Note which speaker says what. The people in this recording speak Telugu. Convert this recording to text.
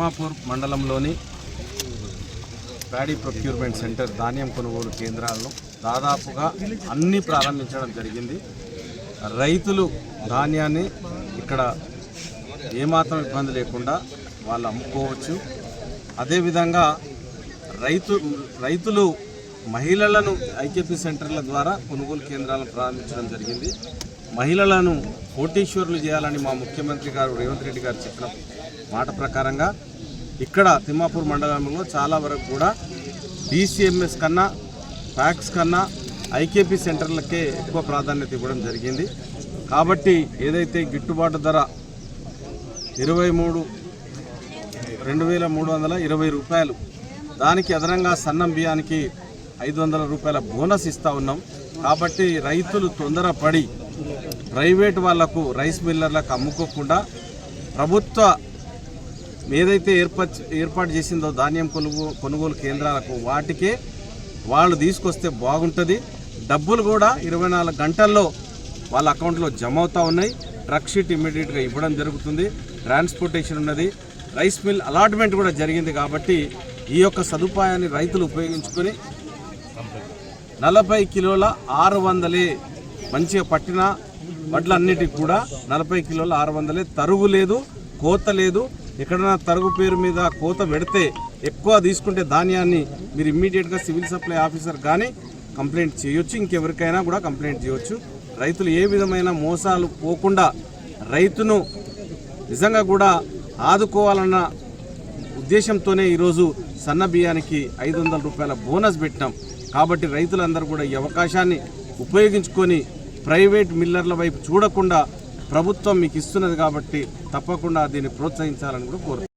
Speaker 1: తిమ్మాపూర్ మండలంలోని ప్యాడీ ప్రొక్యూర్మెంట్ సెంటర్ ధాన్యం కొనుగోలు కేంద్రాలను దాదాపుగా అన్నీ ప్రారంభించడం జరిగింది. రైతులు ధాన్యాన్ని ఇక్కడ ఏమాత్రం ఇబ్బంది లేకుండా వాళ్ళు అమ్ముకోవచ్చు. అదేవిధంగా రైతు రైతులు మహిళలను ఐకేపీ సెంటర్ల ద్వారా కొనుగోలు కేంద్రాలను ప్రారంభించడం జరిగింది. మహిళలను కోటీశ్వరులు చేయాలని మా ముఖ్యమంత్రి గారు రేవంత్ రెడ్డి గారు చెప్పిన మాట ప్రకారంగా ఇక్కడ తిమ్మాపూర్ మండలంలో చాలా వరకు కూడా డీసీఎంఎస్ కన్నా ప్యాక్స్ కన్నా ఐకేపీ సెంటర్లకే ఎక్కువ ప్రాధాన్యత ఇవ్వడం జరిగింది. కాబట్టి ఏదైతే గిట్టుబాటు ధర ఇరవై మూడు రెండు వేల మూడు వందల ఇరవై రూపాయలు దానికి అదనంగా సన్నం బియ్యానికి ఐదు వందల రూపాయల బోనస్ ఇస్తూ ఉన్నాం. కాబట్టి రైతులు తొందరపడి ప్రైవేట్ వాళ్ళకు రైస్ మిల్లర్లకు అమ్ముకోకుండా ప్రభుత్వ ఏదైతే ఏర్పాటు ఏర్పాటు చేసిందో ధాన్యం కొనుగోలు కొనుగోలు కేంద్రాలకు వాటికే వాళ్ళు తీసుకొస్తే బాగుంటుంది. డబ్బులు కూడా ఇరవై నాలుగు గంటల్లో వాళ్ళ అకౌంట్లో జమ అవుతూ ఉన్నాయి. ట్రక్ షీట్ ఇమీడియట్గా ఇవ్వడం జరుగుతుంది. ట్రాన్స్పోర్టేషన్ ఉన్నది. రైస్ మిల్ అలాట్మెంట్ కూడా జరిగింది కాబట్టి ఈ యొక్క సదుపాయాన్ని రైతులు ఉపయోగించుకొని నలభై కిలోల ఆరు వందలే మంచిగా పట్టిన వడ్లన్నిటికి కూడా నలభై కిలోలు ఆరు వందలే. తరుగు లేదు కోత లేదు. ఎక్కడైనా తరుగు పేరు మీద కోత పెడితే ఎక్కువ తీసుకుంటే ధాన్యాన్ని మీరు ఇమ్మీడియట్గా సివిల్ సప్లై ఆఫీసర్ కానీ కంప్లైంట్ చేయొచ్చు. ఇంకెవరికైనా కూడా కంప్లైంట్ చేయొచ్చు. రైతులు ఏ విధమైన మోసాలు పోకుండా రైతును నిజంగా కూడా ఆదుకోవాలన్న ఉద్దేశంతోనే ఈరోజు సన్న బియ్యానికి ఐదు వందల రూపాయల బోనస్ పెట్టినాం. కాబట్టి రైతులందరూ కూడా ఈ అవకాశాన్ని ఉపయోగించుకొని ప్రైవేట్ మిల్లర్ల వైపు చూడకుండా ప్రభుత్వం మీకు ఇస్తున్నది కాబట్టి తప్పకుండా దీన్ని ప్రోత్సహించాలని కూడా కోరుతున్నాను